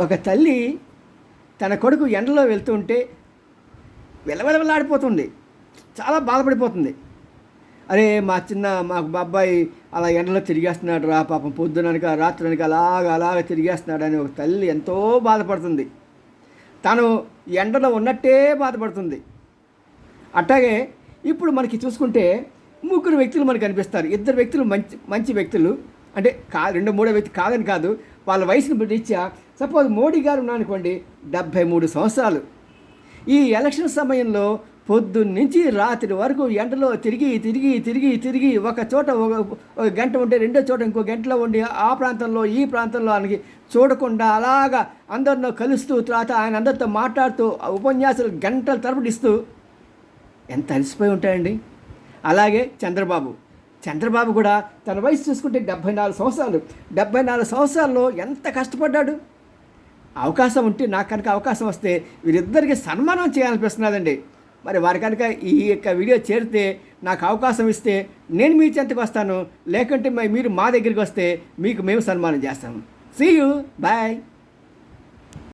ఒక తల్లి తన కొడుకు ఎండలో వెళ్తుంటే వెలవెలవలాడిపోతుంది. చాలా బాధపడిపోతుంది. అరే మా చిన్న మా అబ్బాయి అలా ఎండలో తిరిగేస్తున్నాడు రా పాపం పొద్దుననక రాత్రనక అలాగ అలాగ తిరిగేస్తున్నాడు అని ఒక తల్లి ఎంతో బాధపడుతుంది. తను ఎండలో ఉన్నట్టే బాధపడుతుంది. అట్లాగే ఇప్పుడు మనకి చూసుకుంటే ముగ్గురు వ్యక్తులు మనకు కనిపిస్తారు. ఇద్దరు వ్యక్తులు మంచి మంచి వ్యక్తులు. అంటే కా రెండు మూడో వ్యక్తి కాదని కాదు. వాళ్ళ వయసును రీత్యా సపోజ్ మోడీ గారు ఉన్నారనుకోండి డెబ్భై మూడు సంవత్సరాలు. ఈ ఎలక్షన్ సమయంలో పొద్దున్నుంచి రాత్రి వరకు ఎండలో తిరిగి తిరిగి తిరిగి తిరిగి ఒక చోట ఒక ఒక గంట ఉంటే రెండో చోట ఇంకో గంటలో ఉండి ఆ ప్రాంతంలో ఈ ప్రాంతంలో ఆయనకి చూడకుండా అలాగా అందరితో కలుస్తూ తర్వాత ఆయన అందరితో మాట్లాడుతూ ఉపన్యాసాలు గంటల తరపుడిస్తూ ఎంత అలసిపోయి ఉంటాయండి. అలాగే చంద్రబాబు. చంద్రబాబు కూడా తన వయసు చూసుకుంటే డెబ్భై నాలుగు సంవత్సరాలు. డెబ్భై నాలుగు సంవత్సరాల్లో ఎంత కష్టపడ్డాడు? అవకాశం ఉంటే నాకు కనుక అవకాశం వస్తే వీరిద్దరికి సన్మానం చేయాలనిపిస్తున్నదండి. మరి వారి కనుక ఈ యొక్క వీడియో చేరితే నాకు అవకాశం ఇస్తే నేను మీ చెంతకు వస్తాను. లేకుంటే మీరు మా దగ్గరికి వస్తే మీకు మేము సన్మానం చేస్తాము సీ యూ బాయ్